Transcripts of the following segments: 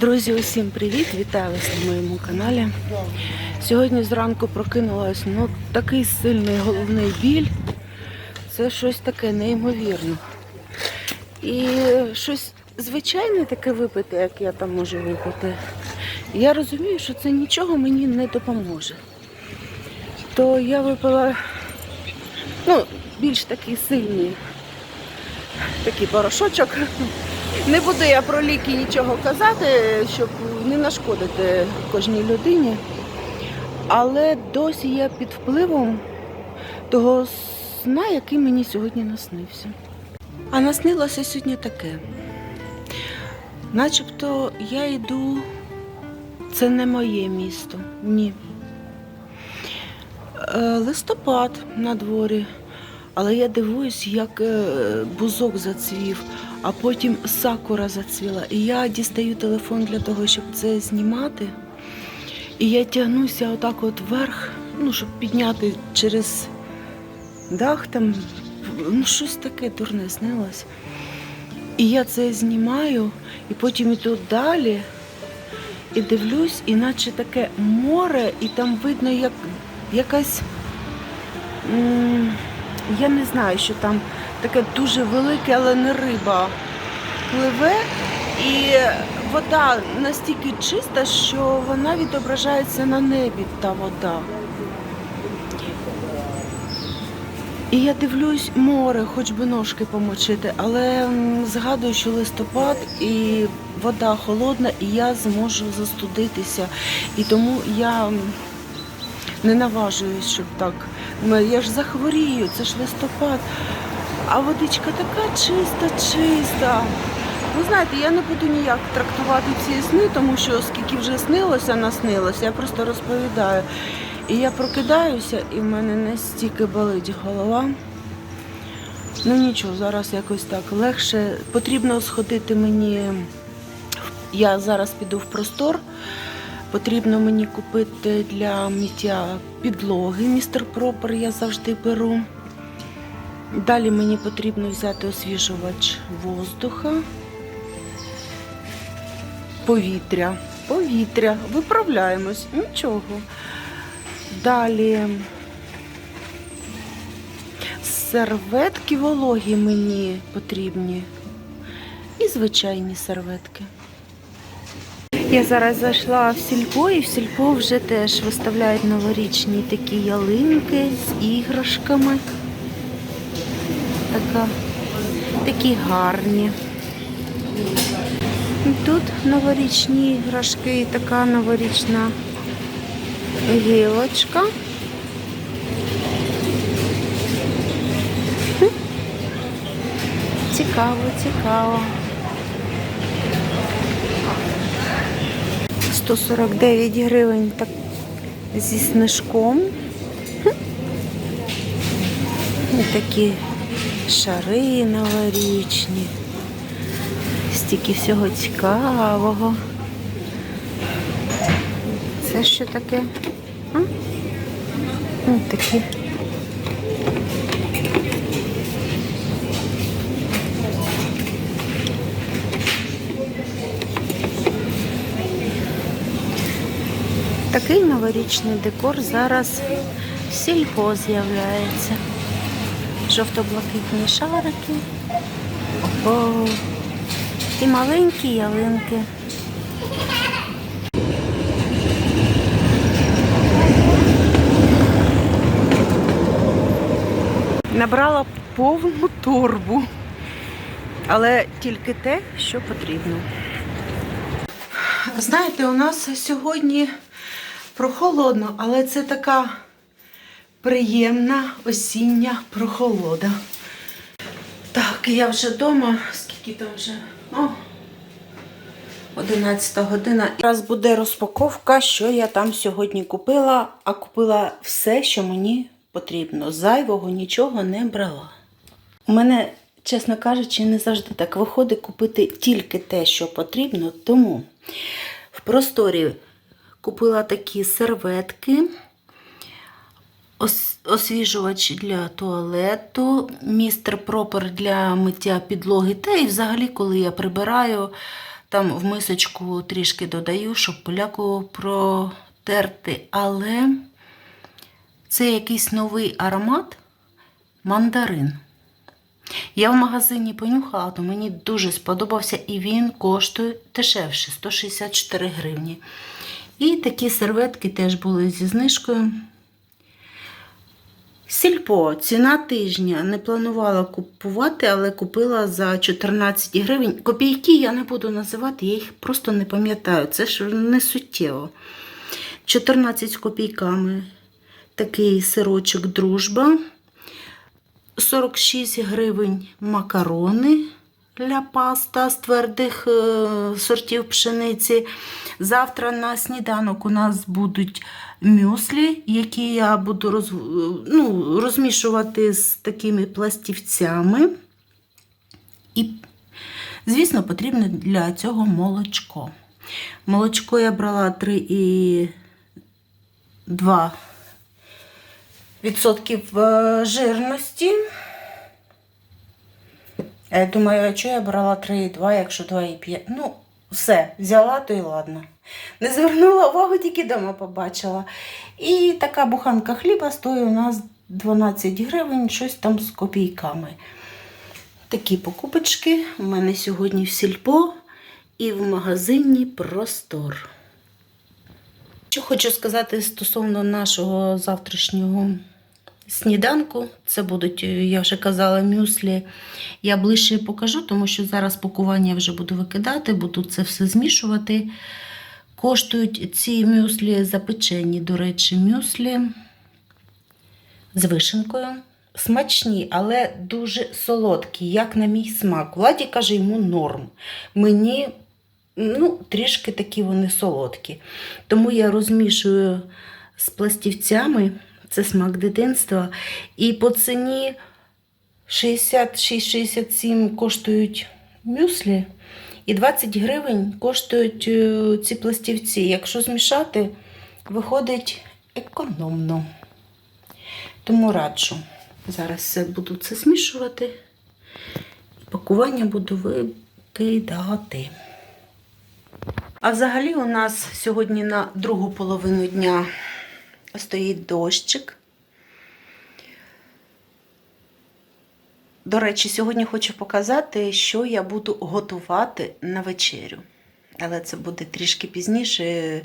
Друзі, усім привіт! Вітаю вас на моєму каналі. Сьогодні зранку прокинулась ну, такий сильний головний біль. Це щось таке неймовірне. І щось звичайне таке випити, як я там можу випити. Я розумію, що це нічого мені не допоможе. То я випила ну, більш такий сильний такий порошочок. Не буду я про ліки нічого казати, щоб не нашкодити кожній людині. Але досі я під впливом того сна, який мені сьогодні наснився. А наснилося сьогодні таке. Начебто я йду, це не моє місто. Ні. Е, Листопад на дворі. Але я дивуюсь, як е, бузок зацвів, а потім сакура зацвіла. І я дістаю телефон для того, щоб це знімати. І я тягнуся отак от вверх, ну, щоб підняти через дах там, ну щось таке дурне снилось. І я це знімаю, і потім іду далі і дивлюсь, і наче таке море, і там видно, як якась. я не знаю, що там таке дуже велике, але не риба пливе. І вода настільки чиста, що вона відображається на небі, та вода. І я дивлюсь море, хоч би ножки помочити, але згадую, що листопад і вода холодна, і я зможу застудитися. І тому я не наважуюсь, щоб так. Я ж захворію, це ж листопад. А водичка така чиста, чиста. Ви знаєте, я не буду ніяк трактувати ці сни, тому що скільки вже снилося, наснилося, я просто розповідаю. І я прокидаюся, і в мене настільки болить голова. Ну нічого, зараз якось так легше. Потрібно сходити мені. Я зараз піду в простор. Потрібно мені купити для миття підлоги. Містер Пропер я завжди беру. Далі мені потрібно взяти освіжувач воздуха. Повітря. Повітря. Виправляємось. Нічого. Далі серветки вологі мені потрібні. І звичайні серветки. Я зараз зайшла в сільпо, і в сільпо вже теж виставляють новорічні такі ялинки з іграшками. Така, такі гарні. Тут новорічні іграшки і така новорічна гілочка. Цікаво, цікаво. 149 гривень так зі знижком. Хм. І такі шари новорічні. Стільки всього цікавого. Це що таке? Ось такі. Такий новорічний декор зараз в сільпо з'являється. Жовто-блакитні шарики. О, і маленькі ялинки. Набрала повну торбу, але тільки те, що потрібно. Знаєте, у нас сьогодні прохолодно, але це така приємна осіння прохолода. Так, я вже вдома. Скільки там вже? О, 11 година. Зараз буде розпаковка, що я там сьогодні купила, а купила все, що мені потрібно. Зайвого нічого не брала. У мене, чесно кажучи, не завжди так виходить купити тільки те, що потрібно, тому в просторі купила такі серветки, освіжувач для туалету, містер пропер для миття підлоги. Та і взагалі, коли я прибираю, там в мисочку трішки додаю, щоб поляку протерти. Але це якийсь новий аромат мандарин. Я в магазині понюхала, то мені дуже сподобався і він коштує дешевше 164 гривні. І такі серветки теж були зі знижкою. Сільпо, ціна тижня. Не планувала купувати, але купила за 14 гривень. Копійки я не буду називати, я їх просто не пам'ятаю. Це ж не суттєво. 14 копійками. Такий сирочок дружба. 46 гривень макарони для паста з твердих е, сортів пшениці. Завтра на сніданок у нас будуть мюслі, які я буду роз, ну, розмішувати з такими пластівцями. І, звісно, потрібно для цього молочко. Молочко я брала 3,2 відсотків е, жирності. Я думаю, а чого я брала 3,2, якщо 2,5. Ну, все, взяла, то й ладно. Не звернула увагу, тільки вдома побачила. І така буханка хліба стоїть у нас 12 гривень, щось там з копійками. Такі покупочки у мене сьогодні в сільпо і в магазині Простор. Що хочу сказати стосовно нашого завтрашнього сніданку. Це будуть, я вже казала, мюслі. Я ближче покажу, тому що зараз пакування вже буду викидати, буду це все змішувати. Коштують ці мюслі запечені, до речі, мюслі з вишенкою. Смачні, але дуже солодкі, як на мій смак. Владі каже, йому норм. Мені ну, трішки такі вони солодкі. Тому я розмішую з пластівцями, це смак дитинства. І по ціні 66-67 коштують мюслі, і 20 гривень коштують е, ці пластівці. Якщо змішати, виходить економно. Тому раджу. Зараз буду це змішувати. Пакування буду викидати. А взагалі у нас сьогодні на другу половину дня стоїть дощик. До речі, сьогодні хочу показати, що я буду готувати на вечерю. Але це буде трішки пізніше.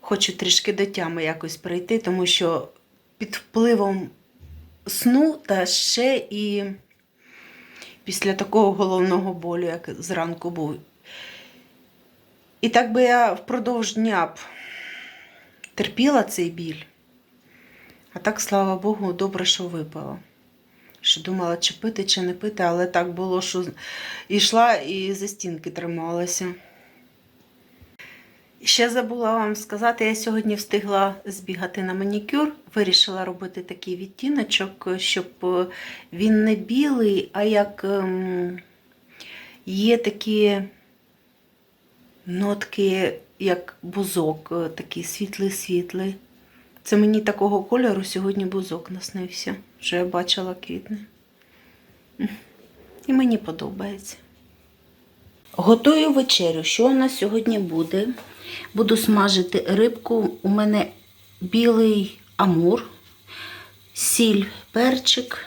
Хочу трішки до тями якось прийти, тому що під впливом сну та ще і після такого головного болю, як зранку був. І так би я впродовж дня б терпіла цей біль. А так, слава Богу, добре, що випила. Що думала, чи пити, чи не пити, але так було, що йшла і за стінки трималася. Ще забула вам сказати, я сьогодні встигла збігати на манікюр, вирішила робити такий відтіночок, щоб він не білий, а як ем, є такі нотки, як бузок, е, такий світлий-світлий. Це мені такого кольору сьогодні бузок наснився, що я бачила квітне. І мені подобається. Готую вечерю. Що у нас сьогодні буде? Буду смажити рибку. У мене білий амур, сіль, перчик.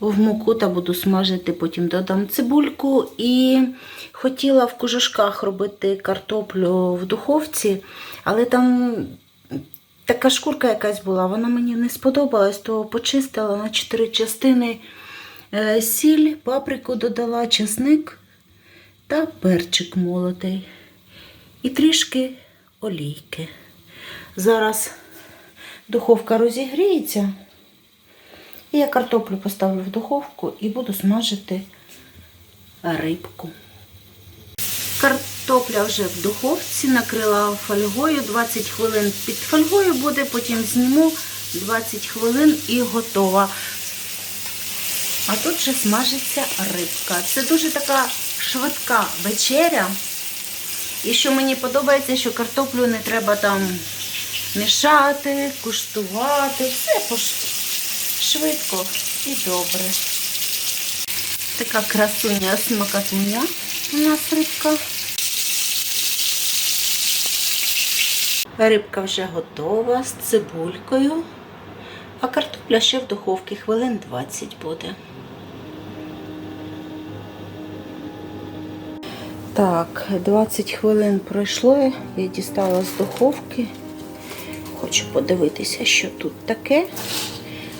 В муку та буду смажити, потім додам цибульку. І хотіла в кожушках робити картоплю в духовці, але там така шкурка якась була, вона мені не сподобалась, то почистила на чотири частини е, сіль, паприку додала, чесник та перчик молотий. І трішки олійки. Зараз духовка розігріється. І я картоплю поставлю в духовку і буду смажити рибку. Картопля вже в духовці, накрила фольгою 20 хвилин під фольгою буде, потім зніму 20 хвилин і готова. А тут вже смажиться рибка. Це дуже така швидка вечеря. І що мені подобається, що картоплю не треба там мішати, куштувати. Все швидко і добре. Така красуня смакатуня у нас рибка. Рибка вже готова з цибулькою, а картопля ще в духовці хвилин 20 буде. Так, 20 хвилин пройшло, я дістала з духовки. Хочу подивитися, що тут таке.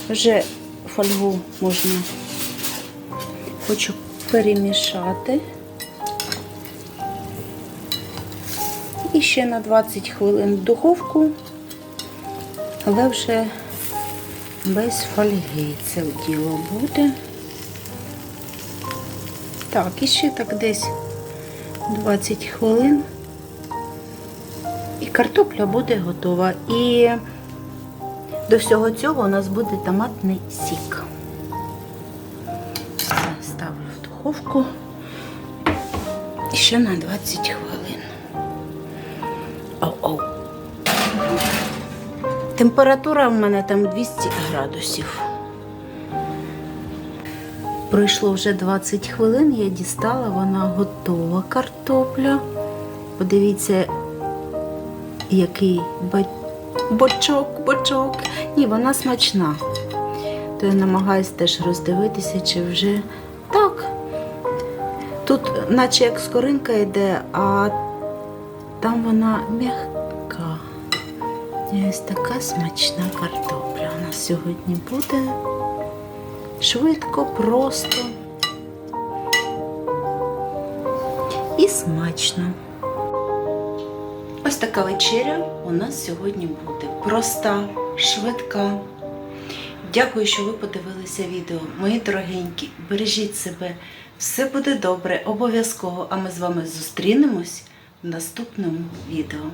Вже фольгу можна хочу перемішати. І ще на 20 хвилин в духовку, але вже без фольги це діло буде. Так, і ще так десь 20 хвилин. І картопля буде готова. І до всього цього у нас буде томатний сік. Ставлю в духовку. І ще на 20 хвилин. Оу-оу. Температура в мене там 200 градусів. Пройшло вже 20 хвилин, я дістала, вона готова картопля. Подивіться, який бочок, бочок. Ні, вона смачна. То я намагаюся теж роздивитися, чи вже так. Тут, наче як скоринка йде, а там вона м'яка. Ось така смачна картопля у нас сьогодні буде. Швидко, просто і смачно. Ось така вечеря у нас сьогодні буде. Проста, швидка. Дякую, що ви подивилися відео. Мої дорогенькі, бережіть себе. Все буде добре, обов'язково. А ми з вами зустрінемось наступному відео.